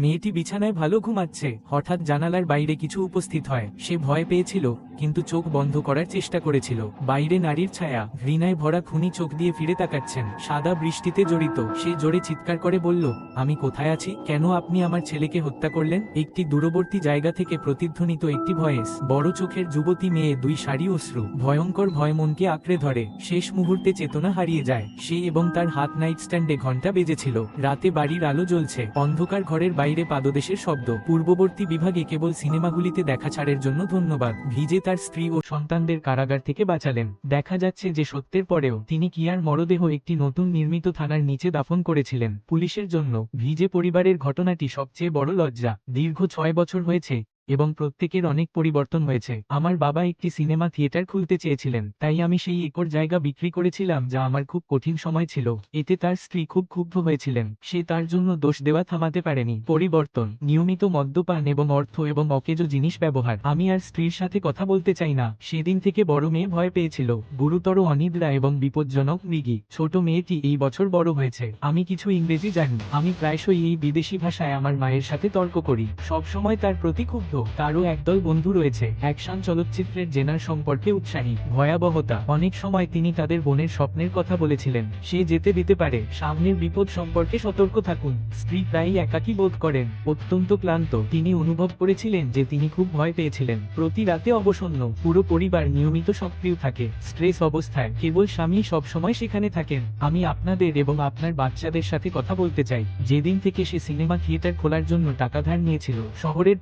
মেয়েটি বিছানায় ভালো ঘুমাচ্ছে। হঠাৎ জানালার বাইরে কিছু উপস্থিত হয়। সে ভয় পেয়েছিল, কিন্তু চোখ বন্ধ করার চেষ্টা করেছিল। বাইরে নারীর ছায়া। ঘৃণায় ভরা খুনি চোখ দিয়ে ফিরে তাকাচ্ছেন। সাদা বৃষ্টিতে জড়িত। সে জোরে চিৎকার করে বলল, আমি কোথায় আছি? কেন আপনি আমার ছেলেকে হত্যা করলেন? একটি দূরবর্তী জায়গা থেকে প্রতিধ্বনিত একটি ভয়েস। বড় চোখের যুবতী মেয়ে দুই শাড়ি অশ্রু। ভয়ঙ্কর ভয় মনকে আঁকড়ে ধরে। শেষ মুহূর্তে চেতনা হারিয়ে যায়। সে এবং তার হাত নাইট স্ট্যান্ডে ঘণ্টা বেজেছিল। রাতে বাড়ির আলো জ্বলছে। অন্ধকার ঘরের বাইরে পাদদেশের শব্দ। পূর্ববর্তী বিভাগে কেবল সিনেমাগুলিতে দেখা ছাড়ের জন্য ধন্যবাদ। ভিজে তার স্ত্রী ও সন্তানদের কারাগার থেকে বাঁচালেন। দেখা যাচ্ছে যে সত্যের পরেও তিনি কিয়ার মরদেহ একটি নতুন নির্মিত থানার নিচে দাফন করেছিলেন। পুলিশের জন্য ভিজে পরিবারের ঘটনাটি সবচেয়ে বড় লজ্জা। দীর্ঘ ছয় বছর হয়েছে এবং প্রত্যেকের অনেক পরিবর্তন হয়েছে। আমার বাবা একটি সিনেমা থিয়েটার খুলতে চেয়েছিলেন, তাই আমি সেই একর জায়গা বিক্রি করেছিলাম যা আমার খুব কঠিন সময় ছিল। এতে তার স্ত্রী খুব ক্ষুব্ধ হয়েছিলেন। সে তার জন্য দোষ দেওয়া থামাতে পারেনি। পরিবর্তন, নিয়মিত মদ্যপান এবং অর্থ এবং অকেজ জিনিস ব্যবহার। আমি আর স্ত্রীর সাথে কথা বলতে চাই না। সেদিন থেকে বড় মেয়ে ভয় পেয়েছিল। গুরুতর অনিদ্রা এবং বিপজ্জনক মৃগী। ছোট মেয়েটি এই বছর বড় হয়েছে। আমি কিছু ইংরেজি জানি। আমি প্রায়শই এই বিদেশি ভাষায় আমার মায়ের সাথে তর্ক করি। সবসময় তার প্রতি ক্ষুব্ধ। তারও একদল বন্ধু রয়েছে। অ্যাকশন চলচ্চিত্রের জেনার সম্পর্কে উৎসাহী, ভয়াবহতা। অনেক সময় তিনি তাদের বোনের স্বপ্নের কথা বলেছিলেন। সে যেতে দিতে পারে। সামনের বিপদ সম্পর্কে সতর্ক থাকুন। স্ত্রী প্রায়ই একাকী বোধ করেন। অত্যন্ত ক্লান্ত। তিনি অনুভব করেছিলেন যে তিনি খুব ভয় পেয়েছিলেন। প্রতি রাতে অবসন্ন। পুরো পরিবার নিয়মিত সক্রিয় থাকে। স্ট্রেস অবস্থায়। কেবল স্বামী সবসময় সেখানে থাকেন। আমি আপনাদের এবং আপনার বাচ্চাদের সাথে কথা বলতে চাই। যেদিন থেকে সে সিনেমা থিয়েটার খোলার জন্য টাকা ধার নিয়েছিল। শহরের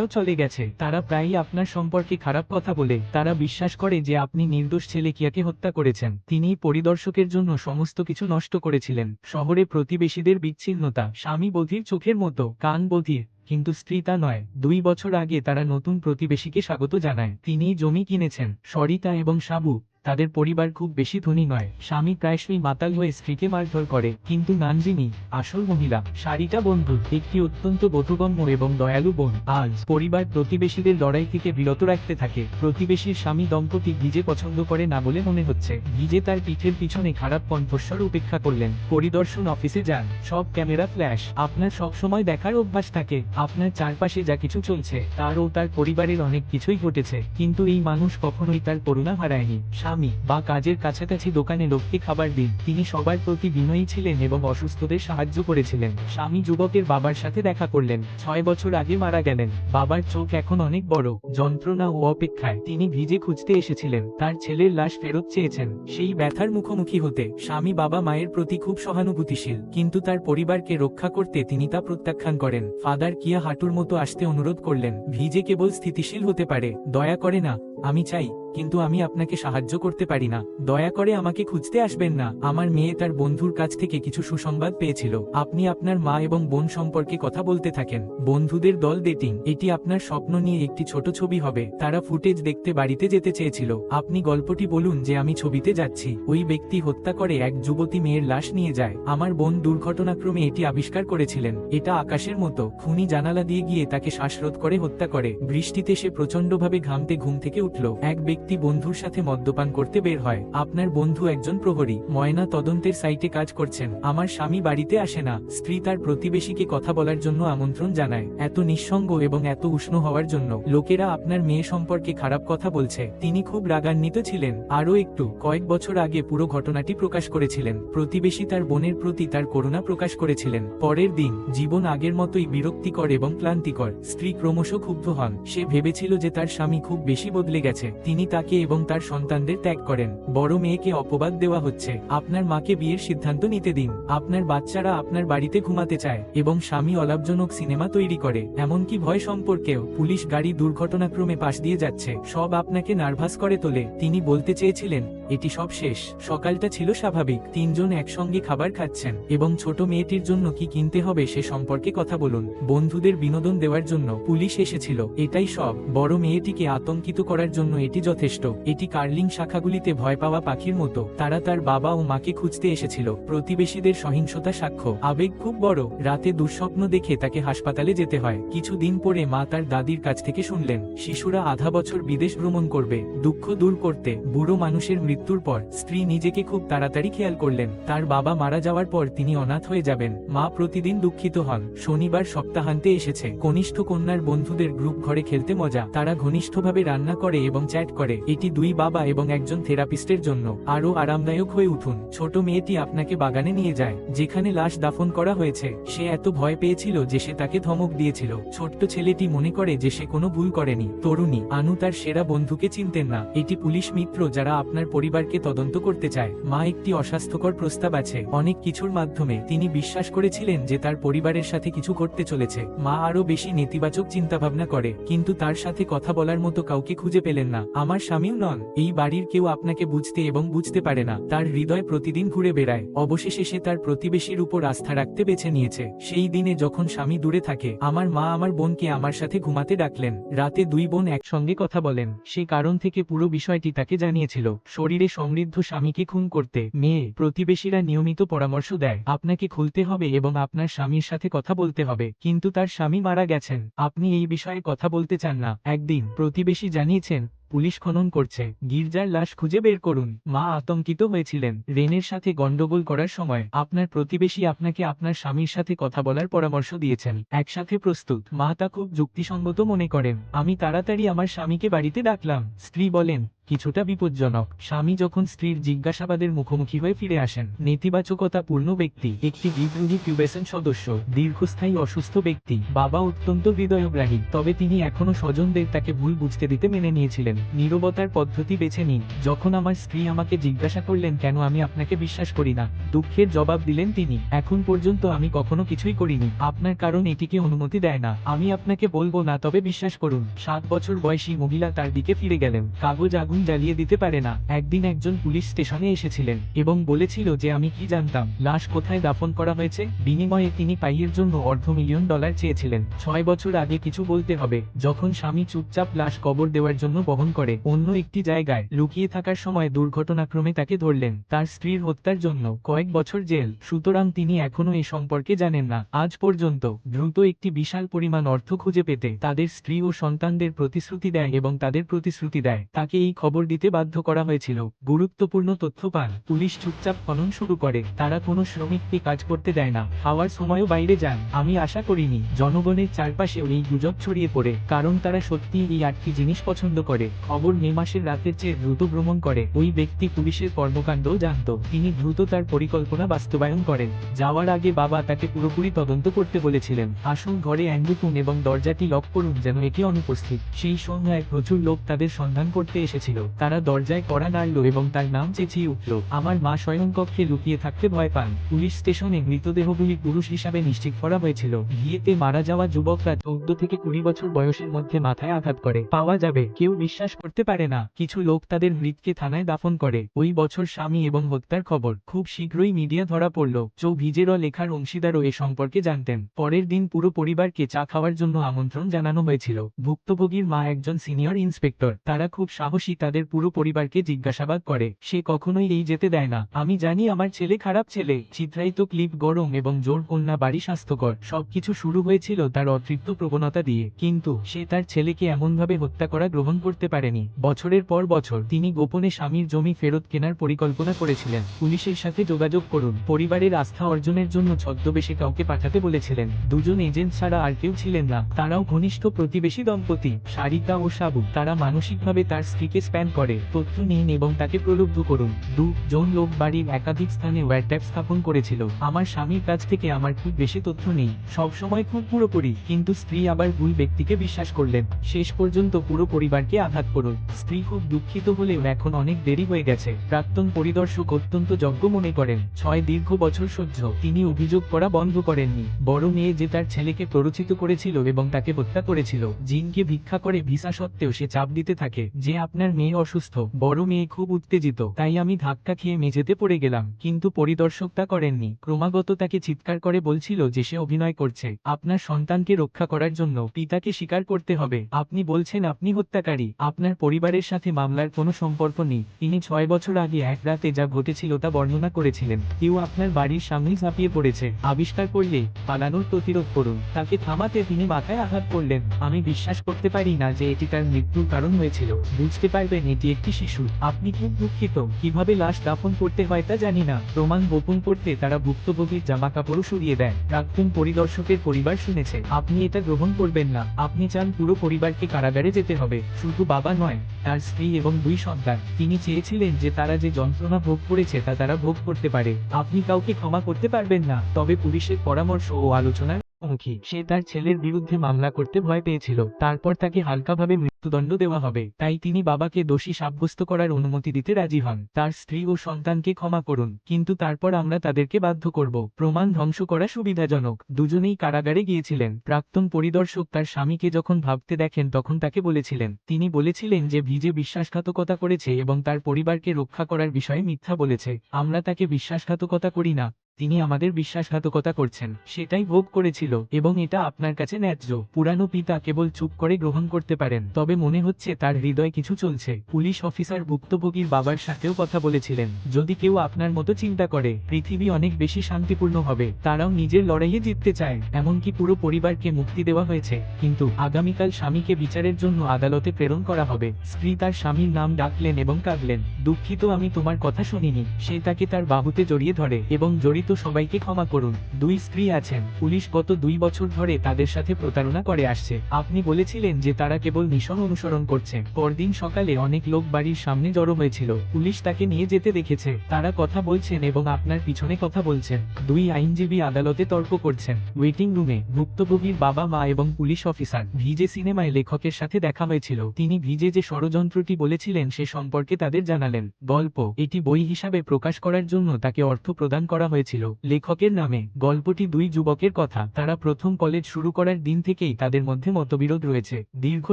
প্রতিবেশীরাও চলে গেছে। তারা প্রায়ই আপনার সম্পর্কে খারাপ কথা বলে। তারা বিশ্বাস করে যে আপনি নির্দোষ ছেলে কিয়াকে হত্যা করেছেন। তিনি পরিদর্শকের জন্য সমস্ত কিছু নষ্ট করেছিলেন। শহরে প্রতিবেশীদের বিচ্ছিন্নতা, স্বামী বধির চোখের মতো, কান বধির। কিন্তু স্ত্রী তা নয়। দুই বছর আগে তারা নতুন প্রতিবেশীকে স্বাগত জানায়। তিনি জমি কিনেছেন। সরিতা এবং সাবু। তাদের পরিবার খুব বেশি ধনী নয়। স্বামী প্রায়শই মাতাল হয়ে স্ত্রীকে মারধর করে, কিন্তু নানজিনী, আসল মহিলা, শাড়িটা বন্ধু, একটি অত্যন্ত বোধগম্য এবং দয়ালু বোন। আজ পরিবার প্রতিবেশীদের লড়াই থেকে বিরত রাখতে থাকে। প্রতিবেশীর স্বামী দম্পতি ভিজে পছন্দ করে না বলে মনে হচ্ছে। ভিজে তার পিঠের পিছনে খারাপ কণ্ঠস্বর উপেক্ষা করলেন। পরিদর্শন অফিসে যান। সব ক্যামেরা ফ্ল্যাশ। আপনার সব সময় দেখার অভ্যাস থাকে। আপনার চারপাশে যা কিছু চলছে, তার ও তার পরিবারের অনেক কিছুই ঘটেছে। কিন্তু এই মানুষ কখনোই তার করুণা হারায়নি। স্বামী বা কাজের কাছাকাছি দোকানে লোককে খাবার দিন। তিনি সবার প্রতি বিনয়ী ছিলেন এবং অসুস্থদের সাহায্য করেছিলেন। স্বামী যুবকের বাবার সাথে দেখা করলেন। ছয় বছর আগে মারা গেলেন। বাবার চোখ এখন অনেক বড়। যন্ত্রণা ও অপেক্ষায় তিনি ভিজে খুঁজতে এসেছিলেন। তার ছেলের লাশ ফেরত চেয়েছেন। সেই ব্যথার মুখোমুখি হতে স্বামী বাবা মায়ের প্রতি খুব সহানুভূতিশীল। কিন্তু তার পরিবারকে রক্ষা করতে তিনি তা প্রত্যাখ্যান করেন। ফাদার কিয়া হাঁটুর মতো আসতে অনুরোধ করলেন। ভিজে কেবল স্থিতিশীল হতে পারে। দয়া করে না, আমি চাই। কিন্তু আমি আপনাকে সাহায্য করতে পারি না। দয়া করে আমাকে খুঁজতে আসবেন না। আমার মেয়ে তার বন্ধুর কাছ থেকে কিছু সুসংবাদ পেয়েছিল। আপনি আপনার মা এবং বোন সম্পর্কে কথা বলতে থাকেন। বন্ধুদের দল ডেটিং এটি আপনার স্বপ্ন নিয়ে একটি ছোট ছবি হবে। তারা ফুটেজ দেখতে বাড়িতে যেতে চেয়েছিল। আপনি গল্পটি বলুন যে আমি ছবিতে যাচ্ছি। ওই ব্যক্তি হত্যা করে এক যুবতী মেয়ের লাশ নিয়ে যায়। আমার বোন দুর্ঘটনাক্রমে এটি আবিষ্কার করেছিলেন। এটা আকাশের মতো। খুনি জানালা দিয়ে গিয়ে তাকে শ্বাসরোধ করে হত্যা করে। বৃষ্টিতে সে প্রচন্ডভাবে ঘামতে ঘুম থেকে উঠল। এক ব্যক্তি বন্ধুর সাথে মদ্যপান করতে বের হয়। আপনার বন্ধু একজন প্রহরী। ময়না তদন্তের সাইটে কাজ করছেন। আমার স্বামী বাড়িতে আসে না। স্ত্রী তার প্রতিবেশীকে কথা বলার জন্য আমন্ত্রণ জানায়। এত নিঃসঙ্গ এবং এত উষ্ণ হওয়ার জন্য লোকেরা আপনার মেয়ে সম্পর্কে খারাপ কথা বলছে। তিনি খুব রাগান্বিত ছিলেন। আরও একটু, কয়েক বছর আগে পুরো ঘটনাটি প্রকাশ করেছিলেন। প্রতিবেশী তার বোনের প্রতি তার করুণা প্রকাশ করেছিলেন। পরের দিন, জীবন আগের মতোই বিরক্তিকর এবং ক্লান্তিকর। স্ত্রী ক্রমশ ক্ষুব্ধ হন। সে ভেবেছিল যে তার স্বামী খুব বেশি বদলে গেছে। তিনি তাকে এবং তার সন্তানদের ত্যাগ করেন। বড় মেয়েকে অপবাদ দেওয়া হচ্ছে। আপনার মাকে বিয়ের সিদ্ধান্ত নিতে দিন। আপনার বাচ্চারা আপনার বাড়িতে ঘুমাতে চায় এবং স্বামী অলাভজনক সিনেমা তৈরি করে। এমনকি ভয় সম্পর্কেও পুলিশ গাড়ি দুর্ঘটনাক্রমে পাশ দিয়ে যাচ্ছে। সব আপনাকে নার্ভাস করে তোলে। তিনি বলতে চেয়েছিলেন, এটি সব শেষ। সকালটা ছিল স্বাভাবিক। তিনজন একসঙ্গে খাবার খাচ্ছেন। এবং ছোট মেয়েটির জন্য কি কিনতে হবে সে সম্পর্কে কথা বলুন। বন্ধুদের বিনোদন দেওয়ার জন্য পুলিশ এসেছিল। এটাই সব। বড় মেয়েটিকে আতঙ্কিত করার জন্য এটি যথেষ্ট যথেষ্ট। এটি কার্লিং শাখাগুলিতে ভয় পাওয়া পাখির মতো। তারা তার বাবা ও মাকে খুঁজতে এসেছিল। প্রতিবেশীদের সহিংসতা সাক্ষ্য। আবেগ খুব বড়। রাতে দুঃস্বপ্ন দেখে তাকে হাসপাতালে যেতে হয়। কিছুদিন পরে মা তার দাদির কাছ থেকে শুনলেন, শিশুরা আধা বছর বিদেশ ভ্রমণ করবে। দুঃখ দূর করতে। বুড়ো মানুষের মৃত্যুর পর স্ত্রী নিজেকে খুব তাড়াতাড়ি খেয়াল করলেন। তার বাবা মারা যাওয়ার পর তিনি অনাথ হয়ে যাবেন। মা প্রতিদিন দুঃখিত হন। শনিবার সপ্তাহান্তে এসেছে। কনিষ্ঠ কন্যার বন্ধুদের গ্রুপ ঘরে খেলতে মজা। তারা ঘনিষ্ঠভাবে রান্না করে এবং চ্যাট করে। এটি দুই বাবা এবং একজন থেরাপিস্টের জন্য আরও আরামদায়ক হয়ে উঠুন। ছোট মেয়েটি আপনাকে বাগানে নিয়ে যায়, যেখানে লাশ দাফন করা হয়েছে। সে এত ভয় পেয়েছিল যে সে তাকে ধমক দিয়েছিল। ছোট্ট ছেলেটি মনে করে যে সে কোনো ভুল করেনি। তরুণী, আনু তার সেরা বন্ধুকে চিনতেন না। এটি পুলিশ মিত্র যারা আপনার পরিবারকে তদন্ত করতে চায়। মা একটি অস্বাস্থ্যকর প্রস্তাব আছে। অনেক কিছুর মাধ্যমে তিনি বিশ্বাস করেছিলেন যে তার পরিবারের সাথে কিছু করতে চলেছে। মা আরও বেশি নেতিবাচক চিন্তাভাবনা করে, কিন্তু তার সাথে কথা বলার মতো কাউকে খুঁজে পেলেন না। আমার স্বামীও নন। এই বাড়ির কেউ আপনাকে বুঝতে এবং বুঝতে পারে না। তার হৃদয় প্রতিদিন ঘুরে বেড়ায়। অবশেষে সে তার প্রতিবেশীর উপর আস্থা রাখতে বেছে নিয়েছে। সেই দিনে যখন স্বামী দূরে থাকে, আমার মা আমার বোনকে আমার সাথে ঘুমাতে ডাকলেন। রাতে দুই বোন একসঙ্গে কথা বলেন। সে কারণ থেকে পুরো বিষয়টি তাকে জানিয়েছিল। শরীরে সমৃদ্ধ স্বামীকে খুন করতে মেয়ে প্রতিবেশীরা নিয়মিত পরামর্শ দেয়। আপনাকে খুলতে হবে এবং আপনার স্বামীর সাথে কথা বলতে হবে। কিন্তু তার স্বামী মারা গেছেন। আপনি এই বিষয়ে কথা বলতে চান না। একদিন প্রতিবেশী জানিয়েছেন পুলিশ খনন করছে। গির্জার লাশ খুঁজে বের করুন। মা আতঙ্কিত হয়েছিলেন। রেনের সাথে গন্ডগোল করার সময় আপনার প্রতিবেশী আপনাকে আপনার স্বামীর সাথে কথা বলার পরামর্শ দিয়েছেন। একসাথে প্রস্তুত। মা তা খুব যুক্তিসঙ্গত মনে করেন। আমি তাড়াতাড়ি আমার স্বামীকে বাড়িতে ডাকলাম। স্ত্রী বলেন কিছুটা বিপজ্জনক। স্বামী যখন স্ত্রীর জিজ্ঞাসাবাদের মুখোমুখি হয়ে ফিরে আসেন নেতিবাচকতা পূর্ণ ব্যক্তি, একটি বিদ্রোহী কিউবেসন সদস্য, দীর্ঘস্থায়ী অসুস্থ ব্যক্তি, বাবা অত্যন্ত হৃদয়গ্রাহী, তবে তিনি এখনও স্বজনদের তাকে ভুল বুঝতে দিতে মেনে নিয়েছিলেন। নীরবতার পদ্ধতি বেছে নিন। যখন আমার স্ত্রী আমাকে জিজ্ঞাসা করলেন, কেন আমি আপনাকে বিশ্বাস করি না? দুঃখের জবাব দিলেন তিনি, এখন পর্যন্ত আমি কখনো কিছুই করিনি। আপনার কারণ এটিকে অনুমতি দেয় না। আমি আপনাকে বলব না, তবে বিশ্বাস করুন, সাত বছর বয়সী মহিলা তার দিকে ফিরে গেলেন। কাগজ আগুন জ্বালিয়ে দিতে পারে না। একদিন একজন পুলিশ স্টেশনে এসেছিলেন এবং বলেছিল যে আমি কি জানতাম, লাশ কোথায় দাফন করা হয়েছে? বিনিময়ে তিনি পাইয়ের জন্য অর্ধ মিলিয়ন ডলার চেয়েছিলেন। ছয় বছর আগে কিছু বলতে হবে। যখন স্বামী চুপচাপ লাশ কবর দেওয়ার জন্য বহন করে, অন্য একটি জায়গায় লুকিয়ে থাকার সময় দুর্ঘটনাক্রমে তাকে ধরলেন। তার স্ত্রীর হত্যার জন্য কয়েক বছর জেল। সুতরাং তিনি এখনও এ সম্পর্কে জানেন না। আজ পর্যন্ত দ্রুত একটি বিশাল পরিমাণ অর্থ খুঁজে পেতে তাদের স্ত্রী ও সন্তানদের প্রতিশ্রুতি দেয় এবং তাদের প্রতিশ্রুতি দেয়। তাকে এই খবর দিতে বাধ্য করা হয়েছিল। গুরুত্বপূর্ণ তথ্য পান। পুলিশ চুপচাপ খনন শুরু করে। তারা কোনো শ্রমিককে কাজ করতে দেয় না। খাওয়ার সময়ও বাইরে যান। আমি আশা করিনি, জনগণের চারপাশেও এই গুজব ছড়িয়ে পড়ে, কারণ তারা সত্যি এই আটটি জিনিস পছন্দ করে। খবর মে মাসের রাতের চেয়ে দ্রুত ভ্রমণ করে। ওই ব্যক্তি পুলিশের কর্মকাণ্ডও জানত। তিনি দ্রুত তার পরিকল্পনা বাস্তবায়ন করেন। যাওয়ার আগে বাবা তাকে পুরোপুরি তদন্ত করতে বলেছিলেন। আসুন ঘরে অ্যান্ডুকুন এবং দরজাটি লক করুন যেন এটি অনুপস্থিত। সেই সন্ধ্যায় প্রচুর লোক তাদের সন্ধান করতে এসেছিল তারা দরজায় কড়া নাড়ল এবং তার নাম চেঁচিয়ে উঠল, আমার মা স্বয়ংকক্ষে লুকিয়ে থাকতে ভয় পান। পুলিশ স্টেশনে মৃতদেহগুলি পুরুষ হিসাবে নিশ্চিত করা হয়েছিল। বিয়েতে মারা যাওয়া যুবকরা চৌদ্দ থেকে কুড়ি বছর বয়সের মধ্যে মাথায় আঘাত করে। পাওয়া যাবে, কেউ বিশ্বাস করতে পারে না। কিছু লোক তাদের মৃতকে থানায় দাফন করে। ওই বছর স্বামী এবং হত্যার খবর। খুব শীঘ্রই মিডিয়া ধরা পড়ল। চৌ ভিজেরও লেখার অংশীদারও এ সম্পর্কে জানতেন। পরের দিন পুরো পরিবারকে চা খাওয়ার জন্য আমন্ত্রণ জানানো হয়েছিল। ভুক্তভোগীর মা একজন সিনিয়র ইন্সপেক্টর। তারা খুব সাহসী তাদের পুরো পরিবারকে জিজ্ঞাসাবাদ করে, সে কখনোই এই যেতে দেয় না। আমি জানি আমার ছেলে খারাপ ছেলে। চিত্রায়িত ক্লিপ গরম এবং জোর কন্যা বাড়ি স্বাস্থ্যকর। সবকিছু শুরু হয়েছিল তার অতৃপ্ত প্রবণতা দিয়ে। কিন্তু সে তার ছেলেকে এমনভাবে হত্যা করা গ্রহণ করতে পারেনি। বছরের পর বছর তিনি গোপনে স্বামীর জমি ফেরত কেনার পরিকল্পনা করেছিলেন। পুলিশের সাথে যোগাযোগ করুন। পরিবারের আস্থা অর্জনের জন্য ছদ্মবেশে কাউকে পাঠাতে বলেছিলেন। দুজন এজেন্ট ছাড়া আর কেউ ছিলেন না। তারাও ঘনিষ্ঠ প্রতিবেশী দম্পতি সারিকা ও সাবু। তারা মানসিকভাবে তার স্ত্রীকে স্প্যান করে। তথ্য নিন এবং তাকে প্রলুব্ধ করুন। দু, জন লোক বাড়ির একাধিক স্থানে ওয়্যারট্যাপ স্থাপন করেছিল। আমার স্বামীর কাছ থেকে আমার খুব বেশি তথ্য নেই। সবসময় খুব পুরোপুরি কিন্তু স্ত্রী আবার ভুল ব্যক্তিকে বিশ্বাস করলেন। শেষ পর্যন্ত পুরো পরিবারকে আঘাত করুন। স্ত্রী খুব দুঃখিত হলেও এখন অনেক দেরি হয়ে গেছে। প্রাক্তন পরিদর্শক অত্যন্ত যজ্ঞ মনে করেন। ছয় দীর্ঘ বছর সহ্য। তিনি অভিযোগ করা বন্ধ করেননি। বড় মেয়ে যে তার ছেলেকে প্ররোচিত করেছিল এবং তাকে হত্যা করেছিল, জিনকে ভিক্ষা করে ভিসা সত্ত্বেও সে চাপ দিতে থাকে। যে আপনার মেয়ে অসুস্থ। বড় মেয়ে খুব উত্তেজিত। তাই আমি ধাক্কা খেয়ে মেঝেতে পড়ে গেলাম। কিন্তু পরিদর্শক তা করেননি। ক্রমাগত তাকে চিৎকার করে বলছিল যে সে অভিনয় করছে। আপনার সন্তানকে রক্ষা করার জন্য পিতাকে স্বীকার করতে হবে। আপনি বলছেন আপনি হত্যাকারী। আপনার পরিবারের সাথে মামলার কোনো সম্পর্ক নেই। তিনি ছয় বছর আগে এক রাতে যা ঘটেছিল তা বর্ণনা করেছিলেন। কেউ আপনার বাড়ির সামনেই ঝাঁপিয়ে পড়েছে। আবিষ্কার করলে পালানোর প্রতিরোধ করুন। তাকে থামাতে তিনি মাথায় আঘাত করলেন। আমি বিশ্বাস করতে পারি না যে এটি তার মৃত্যুর কারণ হয়েছিল। বুঝতে এটি একটি শিশু। আপনি খুব দুঃখিত। কীভাবে লাশ দাফন করতে হয় তা জানি না। প্রমাণ গোপন করতে তারা ভুক্তভোগীর জামা কাপড়ও সরিয়ে দেয় প্রাক্তন পরিদর্শকের পরিবার শুনেছে, আপনি এটা গ্রহণ করবেন না। আপনি চান পুরো পরিবারকে কারাগারে যেতে হবে। শুধু বাবা নয়, তার স্ত্রী এবং দুই সন্তান। তিনি চেয়েছিলেন যে তারা যে যন্ত্রণা ভোগ করেছে তা তারা ভোগ করতে পারে। আপনি কাউকে ক্ষমা করতে পারবেন না। তবে পুলিশের পরামর্শ ও আলোচনার মুখী সে তার ছেলের বিরুদ্ধে মামলা করতে ভয় পেয়েছিল। তারপর তাকে হালকাভাবে মৃত্যুদণ্ড দেওয়া হবে। তাই তিনি বাবাকে দোষী সাব্যস্ত করার অনুমতি দিতে রাজি হন। তার স্ত্রী ও সন্তানকে ক্ষমা করুন, কিন্তু তারপর আমরা তাদেরকে বাধ্য করব। প্রমাণ ধ্বংস করা সুবিধাজনক। দুজনেই কারাগারে গিয়েছিলেন। প্রাক্তন পরিদর্শক তার স্বামীকে যখন ভাবতে দেখেন, তখন তাকে বলেছিলেন, তিনি বলেছিলেন যে ভিজে বিশ্বাসঘাতকতা করেছে এবং তার পরিবারকে রক্ষা করার বিষয়ে মিথ্যা বলেছে। আমরা তাকে বিশ্বাসঘাতকতা করি না। তিনি আমাদের বিশ্বাসঘাতকতা করছেন। সেটাই ভোগ করেছিল এবং এটা আপনার কাছে ন্যায্য। পুরানো পিতা কেবল চুপ করে গ্রহণ করতে পারেন, তবে মনে হচ্ছে তার হৃদয় কিছু চলছে। পুলিশ অফিসার ভুক্তভোগীর বাবার সাথেও কথা বলেছিলেন, যদি কেউ আপনার মতো চিন্তা করে, পৃথিবী অনেক বেশি শান্তিপূর্ণ হবে, তারাও নিজের লড়াইয়ে জিততে চায়। এমনকি পুরো পরিবারকে মুক্তি দেওয়া হয়েছে। কিন্তু আগামীকাল স্বামীকে বিচারের জন্য আদালতে প্রেরণ করা হবে। স্ত্রী তার স্বামীর নাম ডাকলেন এবং কাঁদলেন, দুঃখিত, আমি তোমার কথা শুনিনি। সে তাকে তার বাহুতে জড়িয়ে ধরে এবং জড়িত সবাইকে ক্ষমা করুন। দুই স্ত্রী আছেন। পুলিশ গত দুই বছর ধরে তাদের সাথে প্রতারণা করে আসছে। আপনি বলেছিলেন যে তারা কেবল মিশন অনুসরণ করছে। পরদিন সকালে অনেক লোক বাড়ির সামনে জড়ো হয়েছিল। পুলিশ তাকে নিয়ে যেতে দেখেছে। তারা কথা বলছেন এবং আপনার পিছনে কথা বলছেন। দুই আইনজীবী আদালতে তর্ক করছেন। ওয়েটিং রুমে ভুক্তভোগীর বাবা মা এবং পুলিশ অফিসার ভিজে সিনেমায় লেখকের সাথে দেখা হয়েছিল। তিনি ভিজে যে ষড়যন্ত্রটি বলেছিলেন সে সম্পর্কে তাদের জানালেন। গল্প, এটি বই হিসাবে প্রকাশ করার জন্য তাকে অর্থ প্রদান করা হয়েছিল। লেখকের নামে, গল্পটি দুই যুবকের কথা। তারা প্রথম কলেজ শুরু করার দিন থেকেই তাদের মধ্যে মতবিরোধ রয়েছে। দীর্ঘ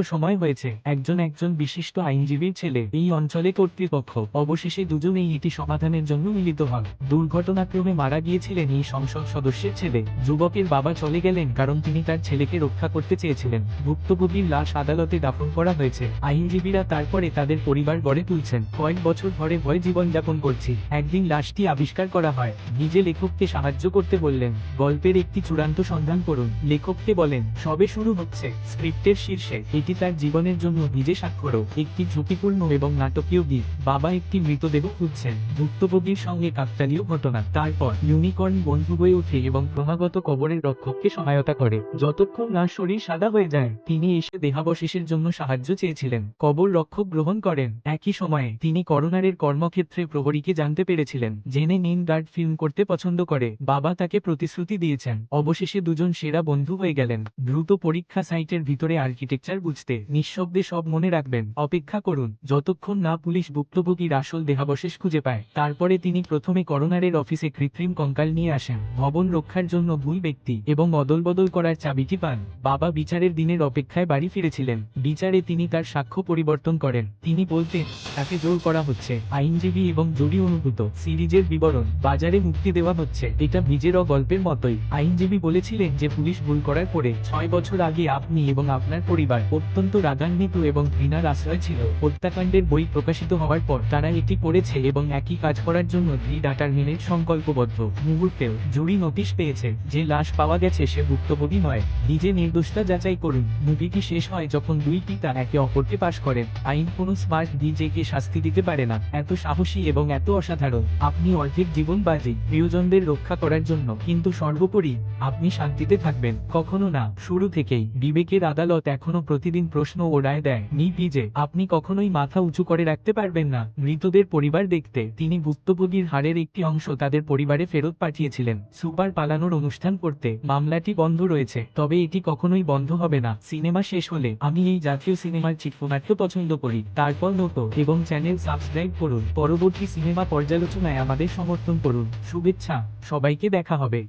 সময় হয়েছে, একজন একজন বিশিষ্ট আইনজীবীর ছেলে এই অঞ্চলে কর্তৃপক্ষ। অবশেষে দুজনেই এটি সমাধানের জন্য মিলিত হন। দুর্ঘটনাক্রমে মারা গিয়েছিলেন এই সংসদ সদস্যের ছেলে। যুবকের বাবা চলে গেলেন কারণ তিনি তার ছেলেকে রক্ষা করতে চেয়েছিলেন। ভুক্তভোগীর লাশ আদালতে দাফন করা হয়েছে। আইনজীবীরা তারপরে তাদের পরিবার গড়ে তুলছেন। কয়েক বছর ধরে ভয় জীবনযাপন করছি। একদিন লাশটি আবিষ্কার করা হয়। নিজে লেখককে সাহায্য করতে বললেন। গল্পের একটি চূড়ান্ত সন্ধান করুন। লেখককে বলেন, সবে শুরু হচ্ছে। স্ক্রিপ্টের শীর্ষে এটি তার জীবনের জন্য নিজে স্বাক্ষরও একটি ঝুঁকিপূর্ণ এবং নাটকীয় দিক বাবা একটি মৃতদেহ খুঁজছেন। ভুক্তভোগীর সঙ্গে কাকতালীয় ঘটনা। তারপর ইউনিকর্ন বন্ধু হয়ে ওঠে এবং ক্রমাগত কবরের রক্ষককে সহায়তা করে। যতক্ষণ না শরীর সাদা হয়ে যায়, তিনি এসে দেহাবশেষের জন্য সাহায্য চেয়েছিলেন। কবর রক্ষক গ্রহণ করেন। একই সময়ে তিনি করোনারের কর্মক্ষেত্রে প্রহরীকে জানতে পেরেছিলেন। জেনে নিন গার্ড ফিল্ম করতে পছন্দ করে। বাবা তাকে প্রতিশ্রুতি দিয়েছেন। অবশেষে দুজন সেরা বন্ধু হয়ে গেলেন। দ্রুত পরীক্ষা সাইটের ভিতরে আর্কিটেকচার বুঝতে। নিঃশব্দে সব মনে রাখবেন। অপেক্ষা করুন। যতক্ষণ না পুলিশ ভুক্তভোগীর আসল দেহাবশেষ খুঁজে পায়, তারপরে তিনি প্রথমে করোনারের অফিসে কৃত্রিম কঙ্কাল নিয়ে আসেন। ভবন রক্ষার জন্য ভুল ব্যক্তি এবং অদলবদল করার চাবিটি পান। বাবা বিচারের দিনের অপেক্ষায় বাড়ি ফিরেছিলেন। বিচারে তিনি তার সাক্ষ্য পরিবর্তন করেন। তিনি বলতেন, তাকে জোর করা হচ্ছে। আইনজীবী এবং জুরি অনুভূত সিরিজের বিবরণ। বাজারে মুক্তি দেওয়া হচ্ছে, এটা ভিজের গল্পের মতোই। আইনজীবী বলেছিলেন যে পুলিশ ভুল করার পরে ছয় বছর আগে আপনি এবং আপনার পরিবার অত্যন্ত রাগান্বিত এবং ঘৃণার আশ্রয় ছিল। হত্যাকাণ্ডের বই প্রকাশিত হওয়ার পর তারা এটি পড়েছে এবং একই কাজ করার জন্য দ্রি ডাটার মিনের সংকল্পবদ্ধ মুহূর্তেও জুরি নোটিশ পেয়েছে যে লাশ পাওয়া গেছে সে ভুক্তভোগী নয়। নিজে নির্দোষতা যাচাই করুন। মুভিটি শেষ হয় যখন দুই পিতা একে অপরকে পাশ করেন। আইন কোনো স্মার্ট ডিজেকে শাস্তি দিতে পারে না। এত সাহসী এবং এত অসাধারণ। আপনি অর্ধেক জীবন বাজি। প্রিয়জনদের রক্ষা করার জন্য। কিন্তু সর্বোপরি, আপনি শান্তিতে থাকবেন। কখনো না। শুরু থেকেই। বিবেকের আদালত এখনও প্রতিদিন প্রশ্ন ও রায় দেয়। নি পিজে আপনি কখনোই মাথা উঁচু করে রাখতে পারবেন না। মৃতদের পরিবার দেখতে। তিনি ভুক্তভোগীর হারের একটি অংশ তাদের পরিবারে ফেরত পাঠিয়েছিলেন। সুপার পালানোর অনুষ্ঠান করতে। মামলাটি বন্ধ রয়েছে। তবে এটি কখনোই বন্ধ হবে না। সিনেমা শেষ হলে আমি এই জাতীয় সিনেমার চিত্রনাট্য পছন্দ করি। তারপর মতো এবং চ্যানেল সাবস্ক্রাইব করুন। পরবর্তী সিনেমা পর্যালোচনায় আমাদের সমর্থন করুন। শুভেচ্ছা। সবাইকে দেখা হবে।